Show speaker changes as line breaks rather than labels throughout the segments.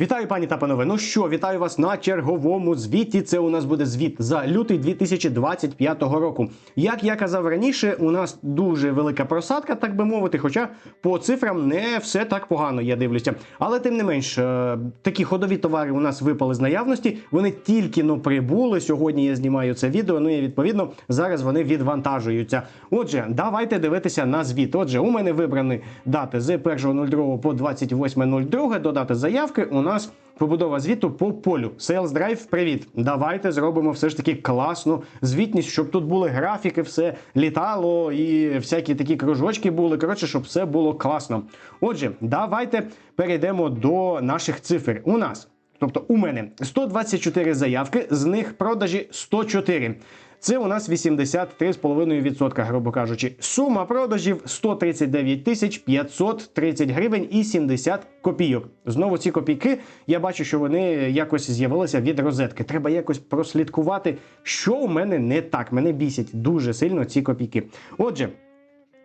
Вітаю, пані та панове. Ну що, вітаю вас на черговому звіті. Це у нас буде звіт за лютий 2025 року. Як я казав раніше, у нас дуже велика просадка, так би мовити. Хоча по цифрам не все так погано, я дивлюся. Але тим не менш, е, такі ходові товари у нас випали з наявності. Вони тільки но прибули. Сьогодні я знімаю це відео. Ну і відповідно зараз вони відвантажуються. Отже, давайте дивитися на звіт. Отже, у мене вибрані дати з 1.02 по 28.02 до дати заявки. У нас побудова звіту по полю. Sales Drive, привіт. Давайте зробимо все ж таки класну звітність, щоб тут були графіки, все літало і всякі такі кружочки були. Коротше, щоб все було класно. Отже, давайте перейдемо до наших цифр. У нас. Тобто у мене 124 заявки, з них продажі 104. Це у нас 83,5%, грубо кажучи. Сума продажів 139 тисяч 530 гривень і 70 копійок. Знову ці копійки, я бачу, що вони якось з'явилися від розетки. Треба якось прослідкувати, що у мене не так. Мене бісять дуже сильно ці копійки. Отже.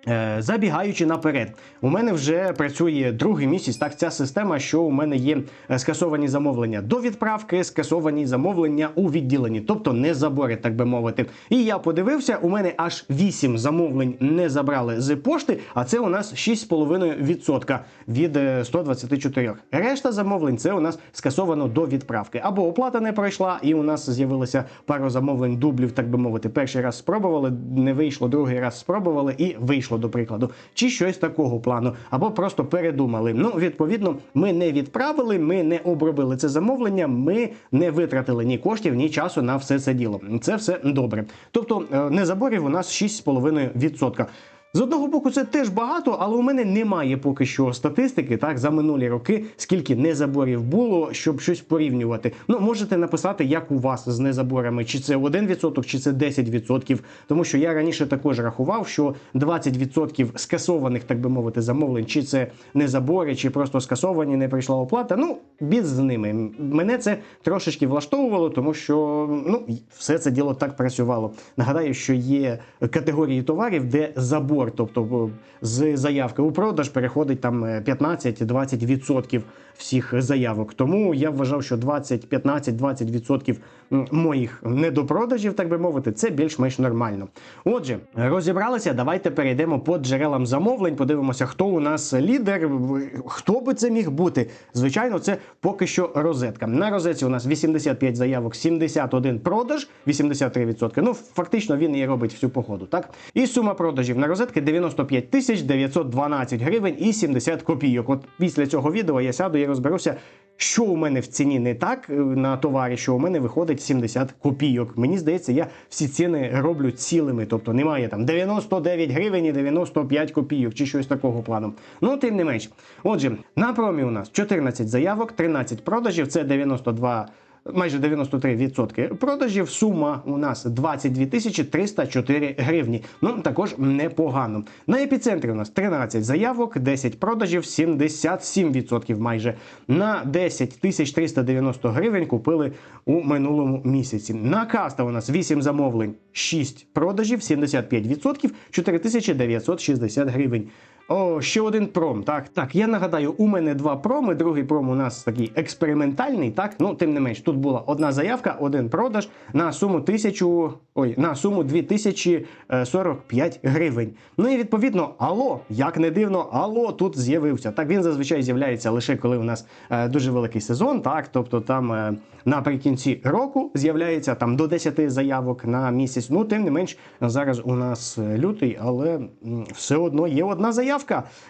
Е, Забігаючи наперед, у мене вже працює другий місяць. Так, ця система, що у мене є е, скасовані замовлення до відправки, скасовані замовлення у відділенні, тобто не забори, так би мовити. І я подивився, у мене аж 8 замовлень не забрали з пошти, а це у нас 6,5% від е, 124. Решта замовлень це у нас скасовано до відправки. Або оплата не пройшла, і у нас з'явилося пару замовлень дублів, так би мовити. Перший раз спробували, не вийшло, другий раз спробували і вийшло до прикладу, чи щось такого плану, або просто передумали. Ну, відповідно, ми не відправили, ми не обробили це замовлення, ми не витратили ні коштів, ні часу на все це діло. Це все добре. Тобто, е, незаборів у нас 6,5%. З одного боку, це теж багато, але у мене немає поки що статистики так за минулі роки, скільки незаборів було, щоб щось порівнювати. Ну можете написати, як у вас з незаборами, чи це 1%, чи це 10%. Тому що я раніше також рахував, що 20% скасованих, так би мовити, замовлень, чи це незабори, чи просто скасовані, не прийшла оплата. Ну, біз з ними. Мене це трошечки влаштовувало, тому що ну все це діло так працювало. Нагадаю, що є категорії товарів, де забор, тобто з заявки у продаж переходить там е, 15-20% всіх заявок. Тому я вважав, що 20, 15-20% моїх недопродажів, так би мовити, це більш-менш нормально. Отже, розібралися. Давайте перейдемо по джерелам замовлень. Подивимося, хто у нас лідер, хто би це міг бути. Звичайно, це поки що розетка. На розетці у нас 85 заявок, 71 продаж, 83%. Ну, фактично він і робить всю походу, так? І сума продажів на розетки 95 тисяч 912 гривень і 70 копійок. От після цього відео я сяду і розберуся. Що у мене в ціні не так е, на товарі, що у мене виходить 70 копійок. Мені здається, я всі ціни роблю цілими, тобто немає там 99 гривень і 95 копійок чи щось такого плану. Ну, тим не менш. Отже, на промі у нас 14 заявок, 13 продажів, це 92 майже 93% продажів. Сума у нас 22 тисячі 304 гривні. Ну також непогано. На епіцентрі у нас 13 заявок, 10 продажів, 77% майже. На 10 тисяч 390 гривень купили у минулому місяці. На каста у нас 8 замовлень, 6 продажів, 75%, 4960 гривень. О, ще один пром. Так, так. Я нагадаю, у мене два проми. Другий пром у нас такий експериментальний. Так, ну тим не менш, тут була одна заявка, один продаж на суму тисячу. Ой, на суму 2045 гривень. Ну і відповідно, алло, як не дивно, алло тут з'явився. Так він зазвичай з'являється лише коли у нас е, дуже великий сезон. Так, тобто там е, наприкінці року з'являється там до 10 заявок на місяць. Ну, тим не менш, зараз у нас е, лютий, але все одно є одна заявка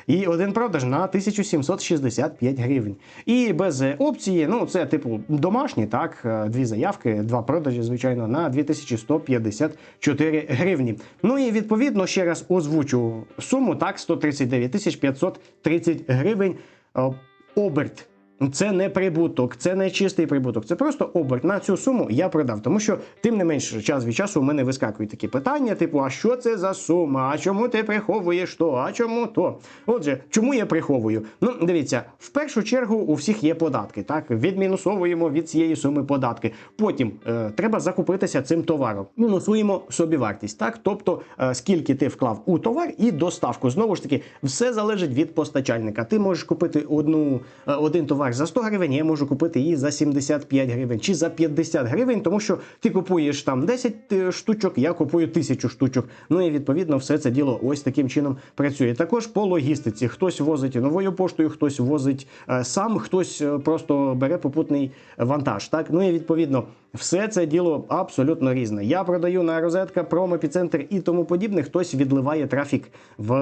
і один продаж на 1765 гривень. І без е, опції, ну це типу домашні, так, е, дві заявки, два продажі, звичайно, на 2154 гривні. Ну і відповідно ще раз озвучу суму, так, 139 530 гривень. Е, Оберт. Це не прибуток, це не чистий прибуток. Це просто оберт. На цю суму я продав. Тому що, тим не менш, час від часу у мене вискакують такі питання: типу, а що це за сума? А чому ти приховуєш то? А чому то? Отже, чому я приховую? Ну, дивіться, в першу чергу у всіх є податки. Так, відмінусовуємо від цієї суми податки. Потім е, треба закупитися цим товаром. Мінусуємо собі вартість. Так, тобто, е, скільки ти вклав у товар і доставку. Знову ж таки, все залежить від постачальника. Ти можеш купити одну, е, один товар так, за 100 гривень я можу купити її за 75 гривень чи за 50 гривень, тому що ти купуєш там 10 штучок, я купую 1000 штучок. Ну і відповідно все це діло ось таким чином працює. Також по логістиці хтось возить новою поштою, хтось возить е, сам, хтось е, просто бере попутний вантаж. Так, ну і відповідно. Все це діло абсолютно різне. Я продаю на розетка, промопіцентр і тому подібне. Хтось відливає трафік в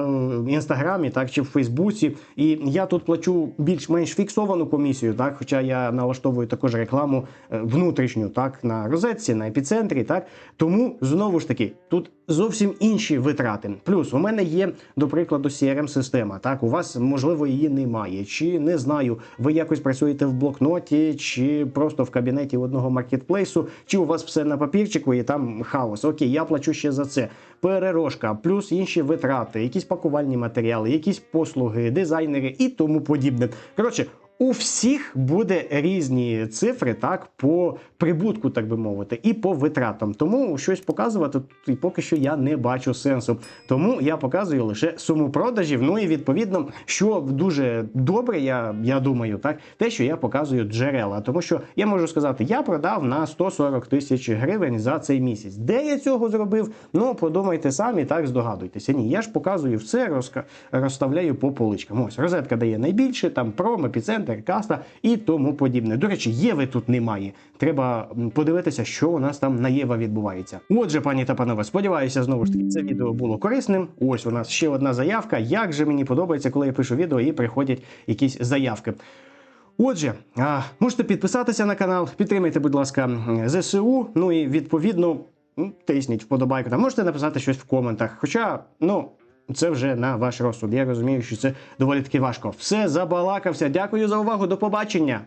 інстаграмі, так чи в Фейсбуці. І я тут плачу більш-менш фіксовану комісію, так, хоча я налаштовую також рекламу е, внутрішню, так, на розетці, на епіцентрі. Так. Тому знову ж таки, тут зовсім інші витрати. Плюс у мене є, до прикладу, CRM-система. Так, у вас можливо її немає, чи не знаю, ви якось працюєте в блокноті, чи просто в кабінеті одного маркетплейсу, чи у вас все на папірчику і там хаос. Окей, я плачу ще за це. Перерожка, плюс інші витрати, якісь пакувальні матеріали, якісь послуги, дизайнери і тому подібне. Коротше. У всіх буде різні цифри, так, по прибутку, так би мовити, і по витратам. Тому щось показувати тут і поки що я не бачу сенсу. Тому я показую лише суму продажів. Ну і відповідно, що дуже добре, я, я думаю, так, те, що я показую джерела. Тому що я можу сказати, я продав на 140 тисяч гривень за цей місяць. Де я цього зробив? Ну, подумайте самі, так здогадуйтеся. Ні, я ж показую все, розставляю по поличкам. Ось розетка дає найбільше, там пром, епіцентр, каста і тому подібне. До речі, Єви тут немає. Треба подивитися, що у нас там на Єва відбувається. Отже, пані та панове, сподіваюся, знову ж таки, це відео було корисним. Ось у нас ще одна заявка. Як же мені подобається, коли я пишу відео і приходять якісь заявки. Отже, можете підписатися на канал, підтримайте, будь ласка, ЗСУ. Ну і відповідно тисніть вподобайку. Там можете написати щось в коментах. Хоча, ну. Це вже на ваш розсуд. Я розумію, що це доволі таки важко. Все забалакався. Дякую за увагу. До побачення.